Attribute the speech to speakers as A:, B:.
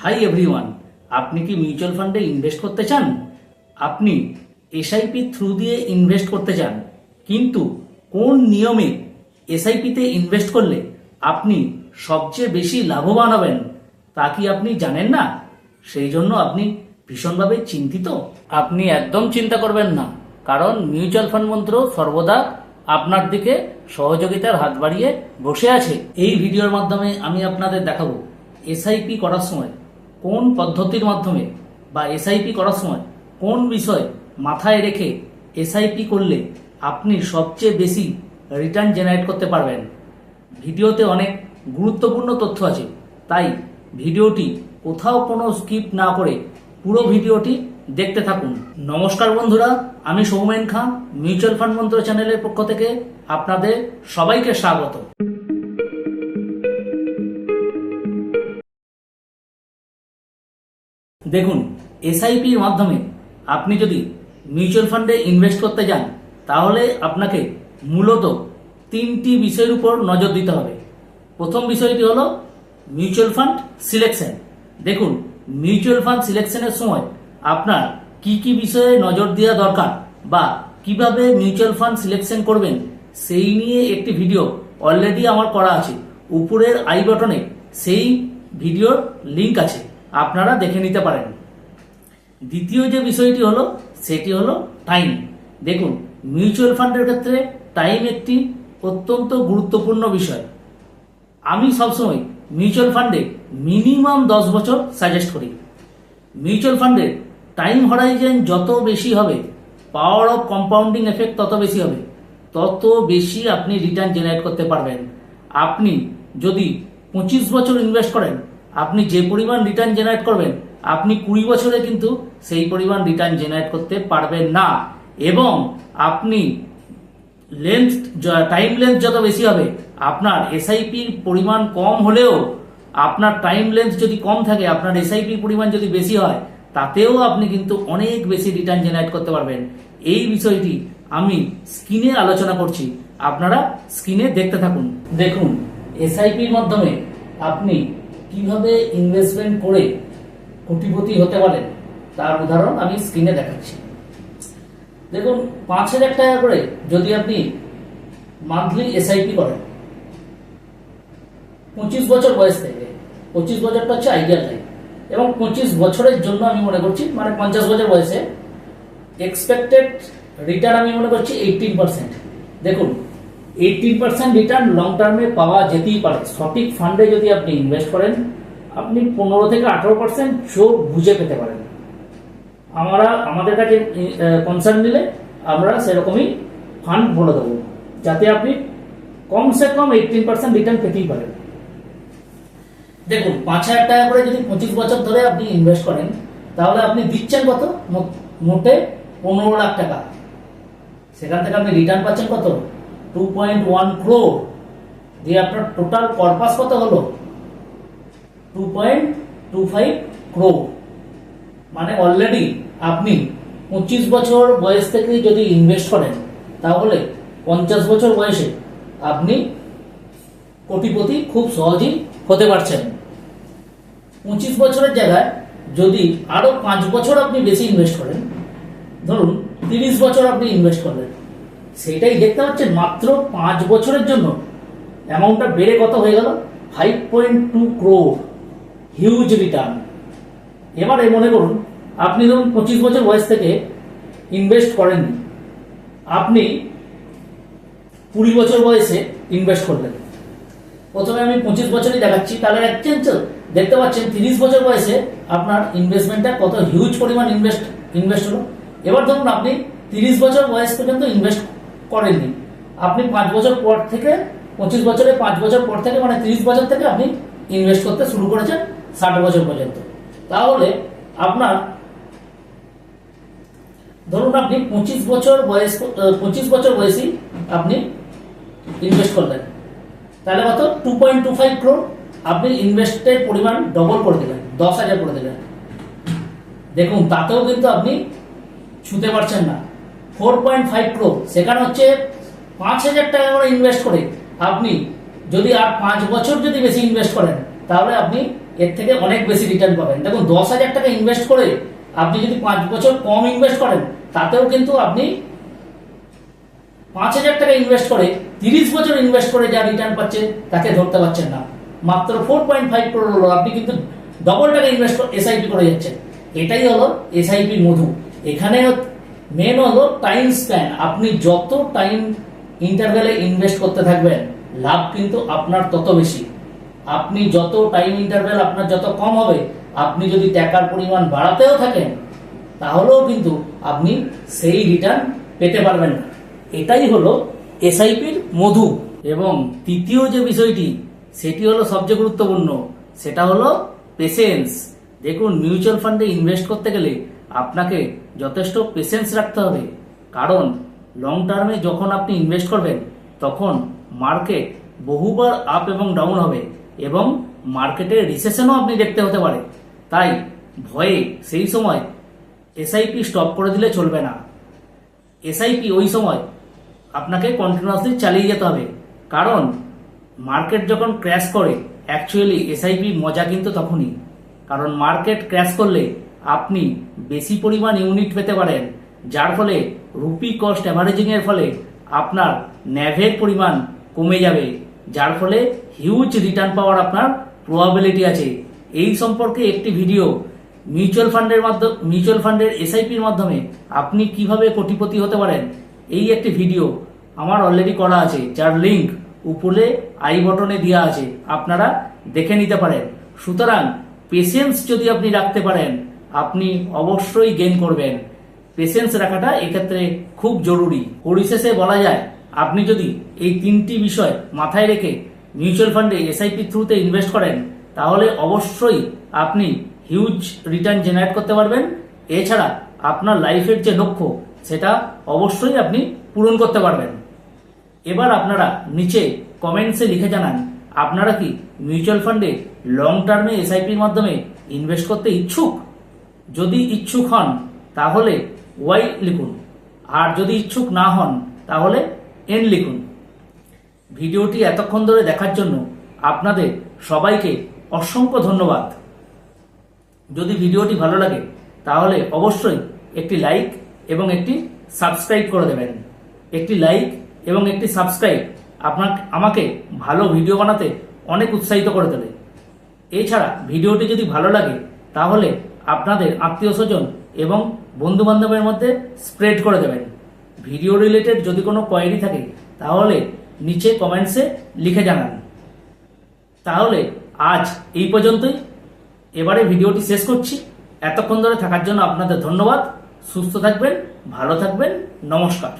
A: Hi everyone আপনি কি mutual ফান্ডে ইনভেস্ট করতে চান? আপনি এসআইপি থ্রু দিয়ে ইনভেস্ট করতে চান। কিন্তু কোন নিয়মে এসআইপিতে ইনভেস্ট করলে আপনি সবচেয়ে বেশি লাভবান হবেন, তা কি আপনি জানেন না? সেই জন্য আপনি ভীষণভাবে চিন্তিত। আপনি একদম চিন্তা করবেন না, কারণ মিউচুয়াল ফান্ড মন্ত্র সর্বদা আপনার দিকে সহযোগিতার হাত বাড়িয়ে বসে আছে। এই ভিডিওর মাধ্যমে আমি আপনাদের দেখাবো এসআইপি করার সময় কোন পদ্ধতির মাধ্যমে বা এসআইপি করার সময় কোন বিষয় মাথায় রেখে এসআইপি করলে আপনি সবচেয়ে বেশি রিটার্ন জেনারেট করতে পারবেন? ভিডিওতে অনেক গুরুত্বপূর্ণ তথ্য আছে, তাই ভিডিওটি কোথাও কোনো স্কিপ না করে পুরো ভিডিওটি দেখতে থাকুন। নমস্কার বন্ধুরা, আমি সৌমেন খান মিউচুয়াল ফান্ড মন্ত্র চ্যানেলের পক্ষ থেকে আপনাদের সবাইকে স্বাগত দেখুন এসআইপির মাধ্যমে আপনি যদি মিউচুয়াল ফান্ডে ইনভেস্ট করতে যান, তাহলে আপনাকে মূলত তিনটি বিষয়ের উপর নজর দিতে হবে। প্রথম বিষয়টি হলো মিউচুয়াল ফান্ড সিলেকশন দেখুন মিউচুয়াল ফান্ড সিলেকশনের সময় আপনার কি কি বিষয়ে নজর দেওয়া দরকার বা কীভাবে মিউচুয়াল ফান্ড সিলেকশন করবেন, সেই নিয়ে একটি ভিডিও অলরেডি আমার করা আছে। উপরের আই বটনে সেই ভিডিওর লিংক আছে। আপনারা দেখে নিতে পারেন। দ্বিতীয় যে বিষয়টি হলো, সেটি হলো টাইম দেখুন মিউচুয়াল ফান্ডের ক্ষেত্রে টাইম একটি অত্যন্ত গুরুত্বপূর্ণ বিষয়। আমি সবসময় মিউচুয়াল ফান্ডে মিনিমাম দশ বছর সাজেস্ট করি। মিউচুয়াল ফান্ডের টাইম হরাইজেন যত বেশি হবে পাওয়ার অফ কম্পাউন্ডিং এফেক্ট তত বেশি হবে, তত বেশি আপনি রিটার্ন জেনারেট করতে পারবেন। আপনি যদি পঁচিশ বছর ইনভেস্ট করেন আপনি যে পরিমাণ রিটার্ন জেনারেট করবেন, আপনি কুড়ি বছরে কিন্তু সেই পরিমাণ রিটার্ন জেনারেট করতে পারবেন না। এবং আপনি লেন্থ টাইম লেন্থ যত বেশি হবে, আপনার এসআইপির পরিমাণ কম হলেও, আপনার টাইম লেন্থ যদি কম থাকে, আপনার এসআইপির পরিমাণ যদি বেশি হয়, তাতেও আপনি কিন্তু অনেক বেশি রিটার্ন জেনারেট করতে পারবেন। এই বিষয়টি আমি স্ক্রিনে আলোচনা করছি। আপনারা স্ক্রিনে দেখতে থাকুন। দেখুন এসআইপির মাধ্যমে আপনি কীভাবে ইনভেস্টমেন্ট করে কোটিপতি হতে পারেন, তার উদাহরণ আমি স্ক্রিনে দেখাচ্ছি। দেখুন, পাঁচ হাজার টাকা করে যদি আপনি মান্থলি এসআইপি করেন, পঁচিশ বছর বয়স থেকে, পঁচিশ বছরটা হচ্ছে আইডিয়াল টাইম এবং পঁচিশ বছরের জন্য আমি মনে করছি মানে পঞ্চাশ বছর বয়সে এক্সপেক্টেড রিটার্ন আমি মনে করছি এইটিন পার্সেন্ট দেখুন এইটিন পার্সেন্ট রিটার্ন লং টার্মে পাওয়া যেতেই পারে। সঠিক ফান্ডে যদি আপনি ইনভেস্ট করেন, আপনি পনেরো থেকে আঠারো পার্সেন্ট চোখ বুঝে পেতে পারেন। আমরা, আমাদের কাছে কনসার্ন নিলে আমরা সেরকমই ফান্ড বলে দেবো, যাতে আপনি কমসে কম এইটিন পার্সেন্ট রিটার্ন পেতেই পারেন। দেখুন, পাঁচ হাজার টাকা করে যদি পঁচিশ বছর ধরে আপনি ইনভেস্ট করেন, তাহলে আপনি দিচ্ছেন কত? মোটে পনেরো লাখ টাকা। সেখান থেকে আপনি রিটার্ন পাচ্ছেন কত? টু পয়েন্ট ওয়ান ক্রোর দিয়ে আপনার টোটাল পারপাস কত হলো? Two point two five crore মানে অলরেডি আপনি পঁচিশ বছর বয়স থেকে যদি ইনভেস্ট করেন, তাহলে পঞ্চাশ বছর বয়সে আপনি কোটিপতি খুব সহজেই হতে পারছেন। পঁচিশ বছরের জায়গায় যদি আরও পাঁচ বছর আপনি বেশি ইনভেস্ট করেন, ধরুন তিরিশ বছর আপনি ইনভেস্ট করলেন সেটাই দেখতে পাচ্ছেন, মাত্র পাঁচ বছরের জন্য অ্যামাউন্টটা বেড়ে কত হয়ে গেল? Five point two crore huge return এবারে মনে করুন, আপনি ধরুন পঁচিশ বছর বয়স থেকে ইনভেস্ট করেননি, আপনি কুড়ি বছর বয়সে ইনভেস্ট করলেন। প্রথমে আমি পঁচিশ বছরই দেখাচ্ছি, তাহলে একচেঞ্জ দেখতে পাচ্ছেন, তিরিশ বছর বয়সে আপনার ইনভেস্টমেন্টটা কত হিউজ পরিমাণ ইনভেস্ট ইনভেস্ট হলো। এবার ধরুন আপনি তিরিশ বছর বয়স পর্যন্ত ইনভেস্ট করেননি। আপনি পাঁচ বছর পর থেকে, পঁচিশ বছরে পাঁচ বছর পর থেকে মানে তিরিশ বছর থেকে আপনি ইনভেস্ট করতে শুরু করেছেন, ষাট বছর পর্যন্ত। তাহলে আপনার, ধরুন আপনি পঁচিশ বছর বয়স, পঁচিশ বছর বয়সী আপনি ইনভেস্ট করলেন। তাহলে কত two point two five crore আপনি ইনভেস্টের পরিমাণ ডবল করে দিলেন, দশ হাজার করে দিলেন। দেখুন, তাতেও কিন্তু আপনি ছুতে পারছেন না। ফোর পয়েন্ট ফাইভ ক্রোর সেখানে হচ্ছে পাঁচ হাজার টাকা করে ইনভেস্ট করে আপনি যদি আর পাঁচ বছর যদি বেশি ইনভেস্ট করেন, তাহলে আপনি এর থেকে অনেক বেশি রিটার্ন পাবেন। দেখুন, দশ হাজার টাকা ইনভেস্ট করে আপনি যদি পাঁচ বছর কম ইনভেস্ট করেন, তাতেও কিন্তু আপনি পাঁচ হাজার টাকা ইনভেস্ট করে তিরিশ বছর ইনভেস্ট করে যা রিটার্ন পাচ্ছে তাকে ধরতে পারছেন না। মাত্র ফোর পয়েন্ট ফাইভ করোড় হলো, আপনি কিন্তু ডবল টাকা ইনভেস্ট এসআইপি করে যাচ্ছেন। এটাই হলো এসআইপির মধু। এখানে মেন হলো টাইম স্প্যান আপনি যত টাইম ইন্টারভ্যালে ইনভেস্ট করতে থাকবেন, লাভ কিন্তু আপনার তত বেশি। আপনি যত টাইম ইন্টারভ্যাল আপনার যত কম হবে, আপনি যদি টাকার পরিমাণ বাড়াতেও থাকেন, তাহলেও কিন্তু আপনি সেই রিটার্ন পেতে পারবেন না। এটাই হলো এসআইপির মধু। এবং তৃতীয় যে বিষয়টি, সেটি হলো সবচেয়ে গুরুত্বপূর্ণ, সেটা হলো পেশেন্স দেখুন মিউচুয়াল ফান্ডে ইনভেস্ট করতে গেলে আপনাকে যথেষ্ট পেশেন্স রাখতে হবে। কারণ লং টার্মে যখন আপনি ইনভেস্ট করবেন, তখন মার্কেট বহুবার আপ এবং ডাউন হবে এবং মার্কেটের রিসেশনও আপনি দেখতে হতে পারে। তাই, ভয়ে সেই সময় এসআইপি স্টপ করে দিলে চলবে না। এসআইপি ওই সময় আপনাকে কন্টিনিউয়াসলি চালিয়ে যেতে হবে। কারণ মার্কেট যখন ক্র্যাশ করে অ্যাকচুয়ালি এসআইপি মজা কিন্তু তখনই। কারণ মার্কেট ক্র্যাশ করলে আপনি বেশি পরিমাণ ইউনিট পেতে পারেন, যার ফলে রুপি কস্ট অ্যাভারেজিং এর ফলে আপনার ন্যাভের পরিমাণ কমে যাবে, যার ফলে হিউজ রিটার্ন পাওয়ার আপনার প্রবাবিলিটি আছে। এই সম্পর্কে একটি ভিডিও মিউচুয়াল ফান্ডের মাধ্যমে মিউচুয়াল ফান্ডের এসআইপির মাধ্যমে আপনি কীভাবে কোটিপতি হতে পারেন, এই একটি ভিডিও আমার অলরেডি করা আছে, যার লিংক উপরে আই বটনে দেওয়া আছে, আপনারা দেখে নিতে পারেন। সুতরাং পেশেন্স যদি আপনি রাখতে পারেন আপনি অবশ্যই গেইন করবেন। পেশেন্স রাখাটা এক্ষেত্রে খুব জরুরি। পরিশেষে বলা যায়, আপনি যদি এই তিনটি বিষয় মাথায় রেখে মিউচুয়াল ফান্ডে এসআইপি থ্রুতে ইনভেস্ট করেন, তাহলে অবশ্যই আপনি হিউজ রিটার্ন জেনারেট করতে পারবেন। এছাড়া আপনার লাইফের যে লক্ষ্য, সেটা অবশ্যই আপনি পূরণ করতে পারবেন। এবার আপনারা নিচে কমেন্টসে লিখে জানান, আপনারা কি মিউচুয়াল ফান্ডে লং টার্মে এসআইপির মাধ্যমে ইনভেস্ট করতে ইচ্ছুক? যদি ইচ্ছুক হন, তাহলে ওয়াই লিখুন। আর যদি ইচ্ছুক না হন, তাহলে এন লিখুন। ভিডিওটি এতক্ষণ ধরে দেখার জন্য আপনাদের সবাইকে অসংখ্য ধন্যবাদ। যদি ভিডিওটি ভালো লাগে, তাহলে অবশ্যই একটি লাইক এবং একটি সাবস্ক্রাইব করে দেবেন। একটি লাইক এবং একটি সাবস্ক্রাইব আপনার, আমাকে ভালো ভিডিও বানাতে অনেক উৎসাহিত করে দেবে এছাড়া ভিডিওটি যদি ভালো লাগে, তাহলে আপনাদের আত্মীয় স্বজন এবং বন্ধু বান্ধবের মধ্যে স্প্রেড করে দেবেন। ভিডিও রিলেটেড যদি কোনো কোয়ারি থাকে, তাহলে নিচে কমেন্টসে লিখে জানান। তাহলে আজ এই পর্যন্তই। এবারে ভিডিওটি শেষ করছি। এতক্ষণ ধরে থাকার জন্য আপনাদের ধন্যবাদ। সুস্থ থাকবেন, ভালো থাকবেন। নমস্কার।